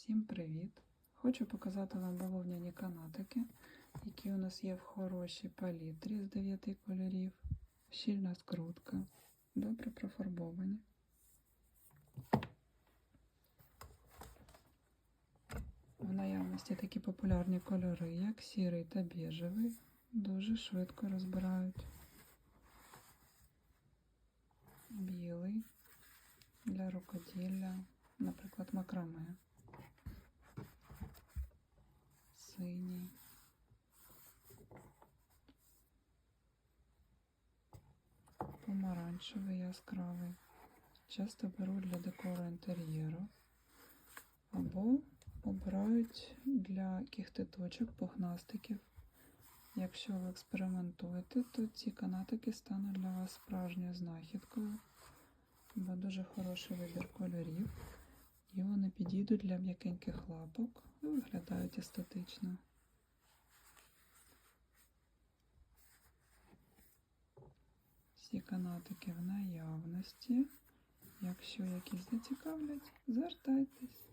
Всім привіт! Хочу показати вам бавовняні канатики, які у нас є в хорошій палітрі з 9 кольорів. Щільна скрутка, добре профарбовані. В наявності такі популярні кольори, як сірий та біжевий, дуже швидко розбирають. Білий для рукоділля, наприклад, макраме. Синій. Помаранчевий яскравий. Часто беруть для декору інтер'єру. Або обирають для кіхтиточок, пухнастиків. Якщо ви експериментуєте, то ці канатики стануть для вас справжньою знахідкою, бо дуже хороший вибір кольорів, і вони підійдуть для м'якеньких лапок і виглядають естетично. Всі канатики в наявності. Якщо якісь зацікавлять, звертайтесь.